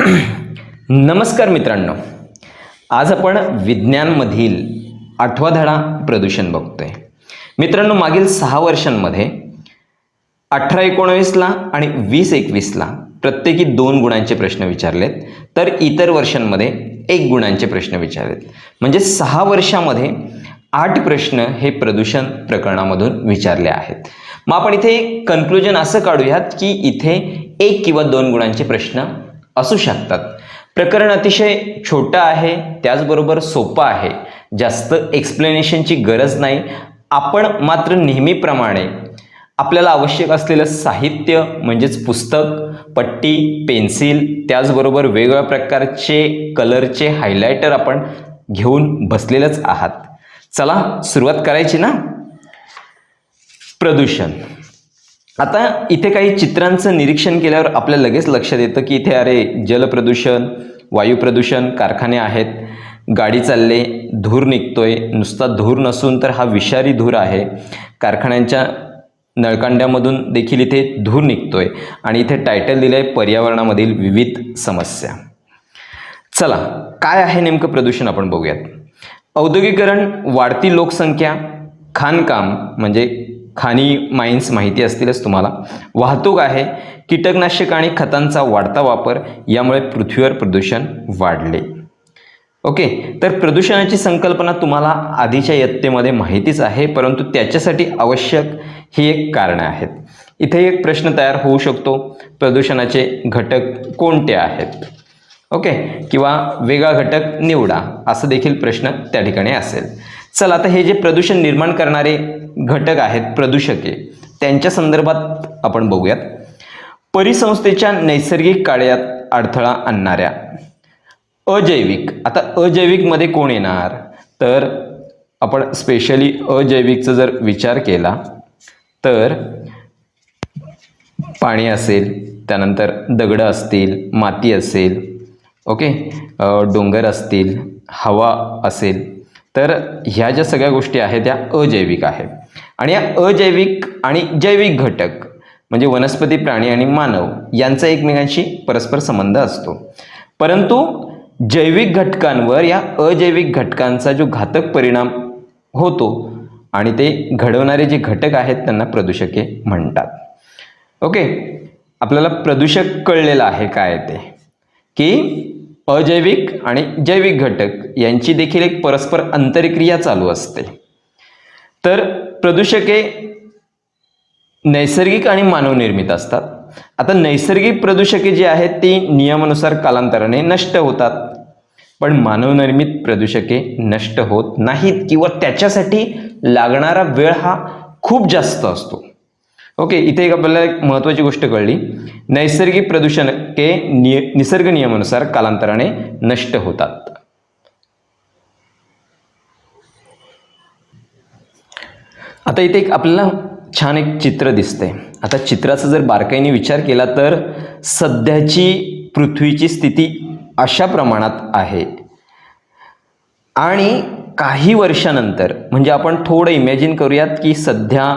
नमस्कार मित्रांनो. आज आपण विज्ञानमधील आठवा धडा प्रदूषण बघतोय. मित्रांनो मागील सहा वर्षांमध्ये अठरा एकोणावीसला आणि वीस एकवीसला प्रत्येकी दोन गुणांचे प्रश्न विचारलेत तर इतर वर्षांमध्ये एक गुणांचे प्रश्न विचारलेत. म्हणजे सहा वर्षामध्ये आठ प्रश्न हे प्रदूषण प्रकरणामधून विचारले आहेत. मग आपण इथे कन्क्लुजन असं काढूयात की इथे एक किंवा दोन गुणांचे प्रश्न असू शकतात. प्रकरण अतिशय छोटं आहे त्याचबरोबर सोपं आहे. जास्त एक्सप्लेनेशनची गरज नाही. आपण मात्र नेहमीप्रमाणे आपल्याला आवश्यक असलेलं साहित्य म्हणजेच पुस्तक पट्टी पेन्सिल त्याचबरोबर वेगवेगळ्या प्रकारचे कलरचे हायलायटर आपण घेऊन बसलेलंच आहात. चला सुरुवात करायची ना? प्रदूषण. आता इथे काही चित्रांचं निरीक्षण केल्यावर आपल्या लगेच लक्षात येतं की इथे अरे जलप्रदूषण वायू प्रदूषण कारखाने आहेत गाडी चालले धूर निघतोय. नुसता धूर नसून तर हा विषारी धूर आहे. कारखान्यांच्या नळकांड्यामधून देखील इथे धूर निघतोय. आणि इथे टायटल दिलं आहे पर्यावरणामधील विविध समस्या. चला काय आहे नेमकं प्रदूषण आपण बघूयात. औद्योगिकरण वाढती लोकसंख्या खाणकाम म्हणजे खाणी माइन्स माहिती असतीलच तुम्हाला. वाहतूक आहे कीटकनाशक आणि खतांचा वाढता वापर यामुळे पृथ्वीवर प्रदूषण वाढले. ओके तर प्रदूषणाची संकल्पना तुम्हाला आधीच्या इयत्तेमध्ये माहितीच आहे परंतु त्याच्यासाठी आवश्यक ही एक कारणं आहेत. इथे एक प्रश्न तयार होऊ शकतो प्रदूषणाचे घटक कोणते आहेत? ओके किंवा वेगळा घटक निवडा असं देखील प्रश्न त्या ठिकाणी असेल. चला आता हे जे प्रदूषण निर्माण करणारे घटक आहेत प्रदूषके त्यांच्या संदर्भात आपण बघूयात. परिसंस्थेच्या नैसर्गिक काळ्यात अडथळा आणणाऱ्या अजैविक आता अजैविकमध्ये कोण येणार? तर आपण स्पेशली अजैविकचा जर विचार केला तर पाणी असेल त्यानंतर दगडं असतील माती असेल ओके? डोंगर असतील हवा असेल तर ह्या ज्या सगळ्या गोष्टी आहेत त्या अजैविक आहेत. आणि या अजैविक आणि जैविक घटक म्हणजे वनस्पती प्राणी आणि मानव यांचा एकमेकांशी परस्पर संबंध असतो. परंतु जैविक घटकांवर या अजैविक घटकांचा जो घातक परिणाम होतो आणि ते घडवणारे जे घटक आहेत त्यांना प्रदूषके म्हणतात. ओके? आपल्याला प्रदूषक कळलेलं आहे काय ते? की अजैविक आणि जैविक घटक यांची देखील एक परस्पर अंतरक्रिया चालू असते. तर प्रदूषके नैसर्गिक आणि मानवनिर्मित असतात. आता नैसर्गिक प्रदूषके जी आहेत ती नियमानुसार कालांतराने नष्ट होतात. पण मानवनिर्मित प्रदूषके नष्ट होत नाहीत किंवा त्याच्यासाठी लागणारा वेळ हा खूप जास्त असतो. ओके इथे एक आपल्याला एक महत्त्वाची गोष्ट कळली. नैसर्गिक प्रदूषके निय निसर्ग नियमानुसार कालांतराने नष्ट होतात. आता इथे एक आपल्याला छान एक चित्र दिसतंय. आता चित्राचा जर बारकाईने विचार केला तर सध्याची पृथ्वीची स्थिती अशा प्रमाणात आहे. आणि काही वर्षानंतर म्हणजे आपण थोडं इमॅजिन करूयात की सध्या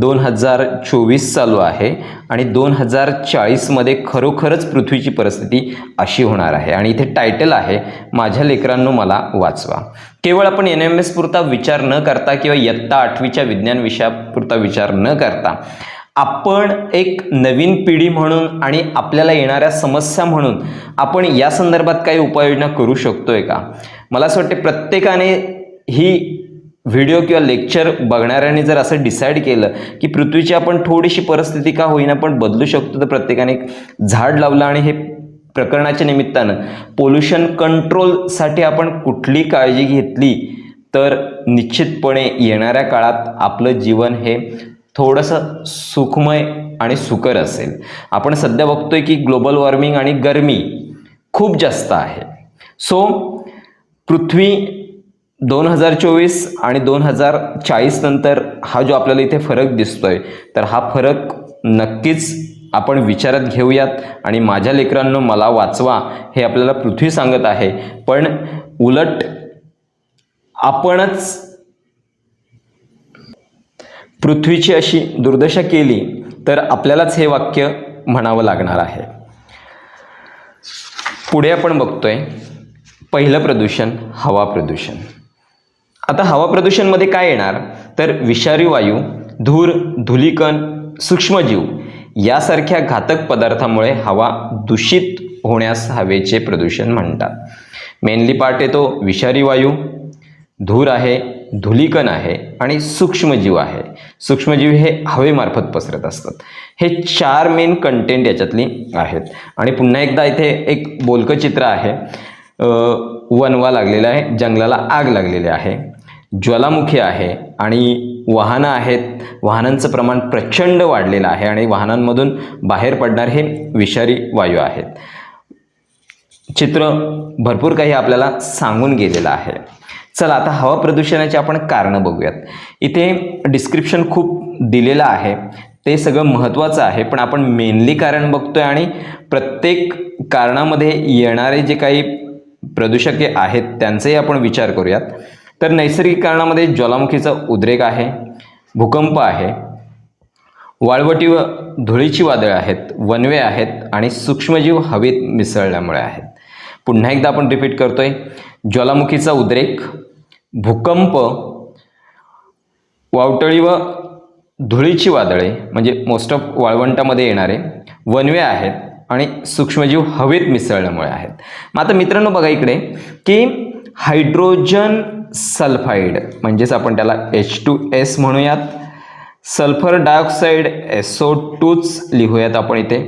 दोन हजार चोवीस चालू आहे आणि दोन हजार चाळीसमध्ये खरोखरच पृथ्वीची परिस्थिती अशी होणार आहे. आणि इथे टायटल आहे माझ्या लेकरांनो मला वाचवा. केवळ आपण एन एम एस पुरता विचार न करता किंवा इयत्ता आठवीच्या विज्ञान विषयापुरता विचार न करता आपण एक नवीन पिढी म्हणून आणि आपल्याला येणाऱ्या समस्या म्हणून आपण या संदर्भात काही उपाययोजना करू शकतोय का? मला असं वाटते प्रत्येकाने ही व्हिडिओ किंवा लेक्चर बघणाऱ्याने जर असं डिसाईड केलं की पृथ्वीची आपण थोडीशी परिस्थिती का होईना पण बदलू शकतो तर प्रत्येकाने झाड लावलं आणि हे प्रकरणाच्या निमित्तानं पोल्युशन कंट्रोलसाठी आपण कुठली काळजी घेतली तर निश्चितपणे येणाऱ्या काळात आपलं जीवन हे थोडंसं सुखमय आणि सुकर असेल. आपण सध्या बघतोय की ग्लोबल वॉर्मिंग आणि गरमी खूप जास्त आहे. सो पृथ्वी दोन हजार चोवीस आणि दोन हजार चाळीस नंतर हा जो आपल्याला इथे फरक दिसतोय तर हा फरक नक्कीच आपण विचारात घेऊयात आणि माझ्या लेकरांनो मला वाचवा हे आपल्याला पृथ्वी सांगत आहे. पण उलट आपणच पृथ्वीची अशी दुर्दशा केली तर आपल्यालाच हे वाक्य म्हणावं लागणार आहे. पुढे आपण बघतोय पहिलं प्रदूषण हवा प्रदूषण. आता हवा प्रदूषणमध्ये काय येणार? तर विषारी वायू धूर धुलीकण सूक्ष्मजीव यासारख्या घातक पदार्थामुळे हवा दूषित होण्यास हवेचे प्रदूषण म्हणतात. मेनली पार्ट येतो विषारी वायू धूर आहे धुलीकण आहे आणि सूक्ष्मजीव आहे. सूक्ष्मजीव हे हवेमार्फत पसरत असतात. हे चार मेन कंटेंट याच्यातली आहेत. आणि पुन्हा एकदा इथे एक बोलकं चित्र आहे वनवा लागलेला आहे जंगलाला आग लागलेली आहे. ज्वालामुखी आहे आणि वाहनं आहेत. वाहनांचं प्रमाण प्रचंड वाढलेलं आहे आणि वाहनांमधून बाहेर पडणार हे विषारी वायू आहेत. चित्र भरपूर काही आपल्याला सांगून गेलेलं आहे. चला आता हवा प्रदूषणाची आपण कारणं बघूयात. इथे डिस्क्रिप्शन खूप दिलेलं आहे. ते सगळं महत्त्वाचं आहे पण आपण मेनली कारण बघतोय आणि प्रत्येक कारणामध्ये येणारे जे काही प्रदूषके आहेत त्यांचाही आपण विचार करूयात. तर नैसर्गिक कारणामध्ये ज्वालामुखीचा उद्रेक आहे भूकंप आहे वाळवटी व धुळीची वादळं आहेत वनवे आहेत आणि सूक्ष्मजीव हवेत मिसळल्यामुळे आहेत. पुन्हा एकदा आपण रिपीट करतोय. ज्वालामुखीचा उद्रेक भूकंप वावटळी व धुळीची वादळे म्हणजे मोस्ट ऑफ वाळवंटामध्ये येणारे वनवे आहेत आणि सूक्ष्मजीव हवेत मिसळल्यामुळे आहेत. मग आता मित्रांनो बघा इकडे की हायड्रोजन सल्फाईड म्हणजेच आपण त्याला एच टू एस म्हणूयात. सल्फर डायऑक्साईड एसओ टूच लिहूयात आपण इथे.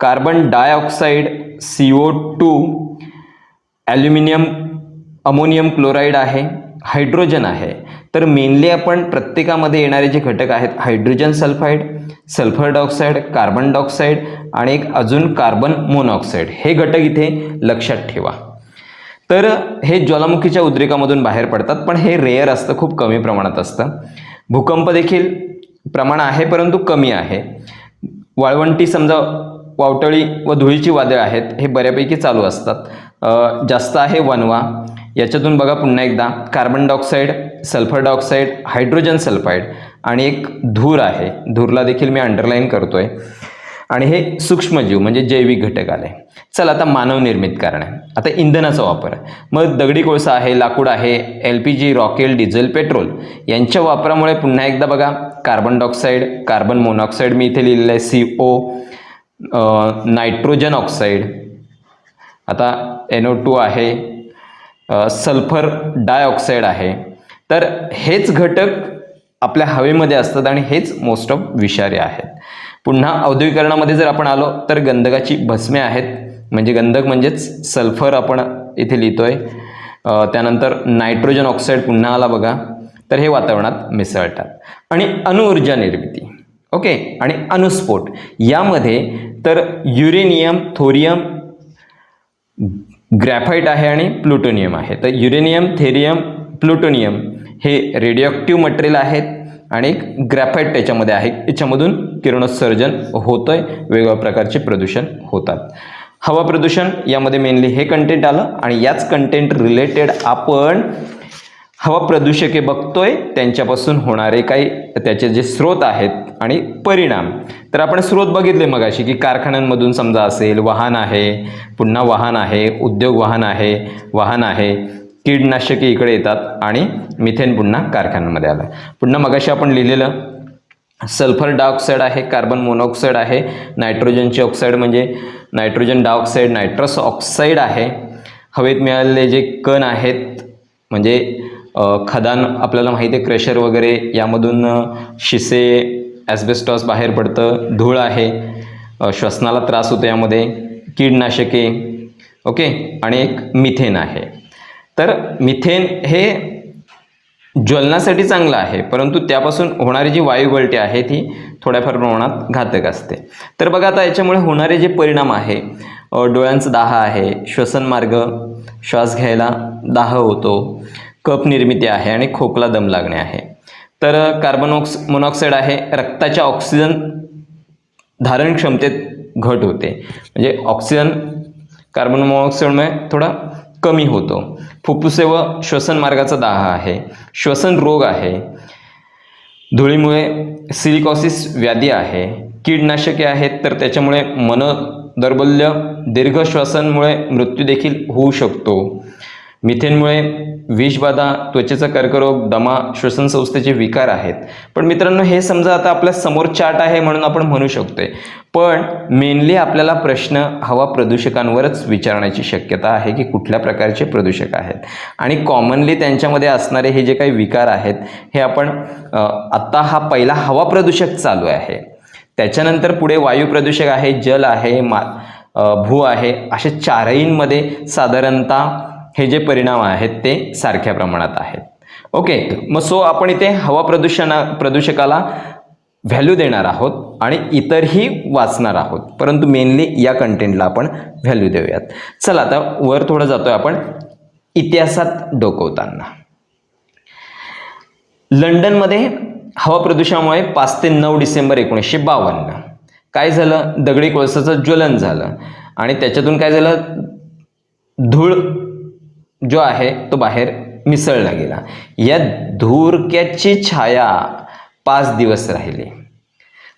Carbon dioxide C O two aluminium ammonium chloride आहे हायड्रोजन आहे. तर मेनली आपण प्रत्येकामध्ये येणारे जे घटक आहेत hydrogen sulphide sulphur dioxide carbon dioxide आणि एक अजून कार्बन मोनॉक्साईड हे घटक इथे लक्षात ठेवा. तर हे ज्वालामुखीच्या उद्रेकामधून बाहेर पडतात पण हे रेअर असतं खूप कमी प्रमाणात असतं. भूकंप देखील प्रमाण आहे परंतु कमी आहे. वाळवंटी समजा वावटळी व धुळीची वादळ आहेत हे बऱ्यापैकी चालू असतात. जास्त आहे वनवा. याच्यातून बघा पुन्हा एकदा. Carbon dioxide sulphur dioxide hydrogen sulphide आणि एक धूर आहे. धूरला देखील मी अंडरलाईन करतो आहे आणि हे सूक्ष्मजीव म्हणजे जैविक घटक आले. चल आता मानवनिर्मित कारण. आहे आता इंधनाचा वापर. आहे मग दगडी कोळसा आहे लाकूड आहे एल पी जी रॉकेल डिझेल पेट्रोल यांच्या वापरामुळे पुन्हा एकदा बघा कार्बन डायऑक्साईड कार्बन मोनॉक्साईड मी इथे लिहिलेलं आहे सी ओ नायट्रोजन ऑक्साईड आता एनओ टू आहे सल्फर डायऑक्साईड आहे. तर हेच घटक आपल्या हवेमध्ये असतात आणि हेच मोस्ट ऑफ विषारी आहेत. पुन्हा औद्योगिकरणामध्ये जर आपण आलो तर गंधकाची भस्मे आहेत. म्हणजे गंधक म्हणजेच सल्फर आपण इथे लिहितोय. त्यानंतर नायट्रोजन ऑक्साईड पुन्हा आला बघा. तर हे वातावरणात मिसळतात. आणि अणुऊर्जा निर्मिती. ओके? आणि अणुस्फोट. यामध्ये तर युरेनियम थोरियम ग्रॅफाईट आहे आणि प्लुटोनियम आहे. तर युरेनियम थेरियम प्लुटोनियम हे रेडिओक्टिव्ह मटेरियल आहेत. आणि एक ग्रॅफाईट त्याच्यामध्ये आहे. याच्यामधून किरणोत्सर्जन होतंय. वेगवेगळ्या प्रकारचे प्रदूषण होतात. हवा प्रदूषण यामध्ये मेनली हे कंटेंट आलं आणि याच कंटेंट रिलेटेड आपण हवा प्रदूषके बघतोय. त्यांच्यापासून होणारे काही त्याचे जे स्रोत आहेत आणि परिणाम. तर आपण स्रोत बघितले मगाशी की कारखान्यांमधून समजा असेल वाहन आहे पुन्हा वाहन आहे उद्योग वाहन आहे वाहन आहे कीडनाशके इकडे येतात आणि मिथेन पुन्हा कारखान्यामध्ये आलं पुन्हा मगाशी आपण लिहिलेलं सल्फर डायऑक्साईड आहे कार्बन मोनॉक्साईड आहे नायट्रोजनचे ऑक्साईड म्हणजे नायट्रोजन डायऑक्साईड नायट्रस ऑक्साईड आहे. हवेत मिळालेले जे कण आहेत म्हणजे खदान आपल्याला माहिती आहे क्रेशर वगैरे यामधून शिसे ॲस्बेस्टॉस बाहेर पडतं धूळ आहे श्वसनाला त्रास होतो यामध्ये कीडनाशके ओके? आणि एक मिथेन आहे. तर मिथेन हे ज्वलनासाठी चांगलं आहे परंतु त्यापासून होणारी जी वायुगळती आहे ती थोड्याफार प्रमाणात घातक असते. तर बघा आता याच्यामुळे होणारे जे परिणाम आहे डोळ्यांचं दाह आहे श्वसन मार्ग श्वास घ्यायला दाह होतो कप निर्मिती आहे आणि खोकला दम लागणे आहे. तर कार्बन ऑक्स मोनॉक्साईड आहे रक्ताच्या ऑक्सिजन धारण क्षमतेत घट होते. म्हणजे ऑक्सिजन कार्बन मोनॉक्साईडमुळे थोडा कमी होतो. फुफ्फुसे व श्वसन मार्गाचा दाह आहे. श्वसन रोग आहे. धुळीमुळे सिलिकॉसिस व्याधी आहे. कीडनाशके आहेत तर त्याच्यामुळे मन दौर्बल्य दीर्घ मृत्यू देखील होऊ शकतो. मिथेनमुळे विषबाधा त्वचेचा कर्करोग दमा श्वसन संस्थेचे विकार आहेत. पण मित्रांनो हे समजा आता आपल्यासमोर चार्ट आहे म्हणून आपण म्हणू शकतोय. पण मेनली आपल्याला प्रश्न हवा प्रदूषकांवरच विचारण्याची शक्यता आहे की कुठल्या प्रकारचे प्रदूषक आहेत. आणि कॉमनली त्यांच्यामध्ये असणारे हे जे काही विकार आहेत हे आपण आत्ता हा पहिला हवा प्रदूषक चालू आहे. त्याच्यानंतर पुढे वायू प्रदूषक आहे जल आहे मा भू आहे असे चारहींमध्ये साधारणतः हे जे परिणाम आहेत ते सारख्या प्रमाणात आहेत. ओके मग सो आपण इथे हवा प्रदूषणा प्रदूषकाला व्हॅल्यू देणार आहोत आणि इतरही वाचणार आहोत. परंतु मेनली या कंटेंटला आपण व्हॅल्यू देऊयात. चला आता वर थोडं जातोय आपण. इतिहासात डोकवताना. लंडनमध्ये हवा प्रदूषणामुळे पाच ते नऊ डिसेंबर एकोणीसशे बावन्न. काय झालं? दगडी कोळसाचं ज्वलन झालं. आणि त्याच्यातून काय झालं? धूळ जो आहे तो बाहेर मिसळला गेला. या धूरक्याची छाया पाच दिवस राहिली.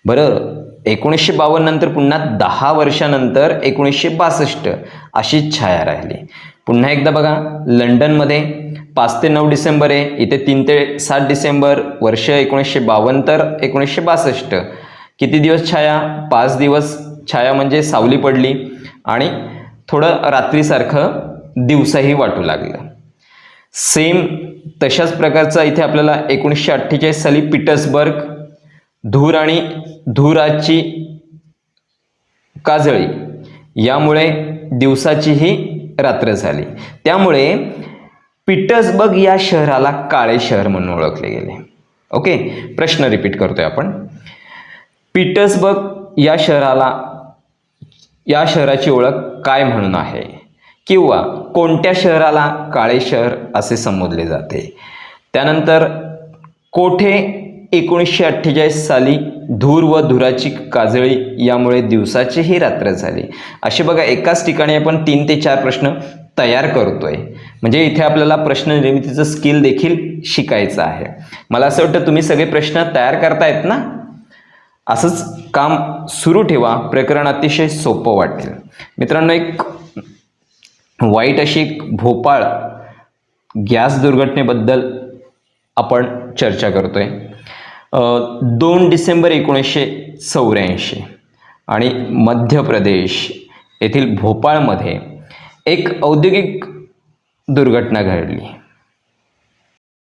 बरं एकोणीसशे बावन्न नंतर पुन्हा दहा वर्षानंतर एकोणीसशे बासष्ट अशी छाया राहिली. पुन्हा एकदा बघा लंडनमध्ये पाच ते नऊ डिसेंबर आहे इथे तीन ते सात डिसेंबर वर्ष एकोणीसशे बावन्न तर एकोणीसशे बासष्ट. किती दिवस छाया? पाच दिवस. छाया म्हणजे सावली पडली आणि थोडं रात्रीसारखं दिवसाही वाटू लागलं. सेम तशाच प्रकारचा इथे आपल्याला एकोणीसशे अठ्ठेचाळीस साली पीटर्सबर्ग धूर आणि धुराची काजळी यामुळे दिवसाचीही रात्र झाली. त्यामुळे पीटर्सबर्ग या शहराला काळे शहर म्हणून ओळखले गेले. ओके? प्रश्न रिपीट करतोय आपण. पीटर्सबर्ग या शहराला या शहराची ओळख काय म्हणून आहे? किंवा कोणत्या शहराला काळे शहर असे संबोधले जाते? त्यानंतर कोठे एकोणीसशे अठ्ठेचाळीस साली धूर व धुराची काजळी यामुळे दिवसाचीही रात्र झाली? असे बघा एकाच ठिकाणी आपण तीन ते चार प्रश्न तयार करतोय. म्हणजे इथे आपल्याला प्रश्न निर्मितीचं स्किल देखील शिकायचं आहे. मला असं वाटतं तुम्ही सगळे प्रश्न तयार करतायत ना? असंच काम सुरू ठेवा. प्रकरण अतिशय सोपं वाटेल. मित्रांनो एक वाईट अशी एक भोपाळ गॅस दुर्घटनेबद्दल आपण चर्चा करतो आहे दोन डिसेंबर एकोणीसशे चौऱ्याऐंशी आणि मध्य प्रदेश येथील भोपाळमध्ये एक औद्योगिक दुर्घटना घडली.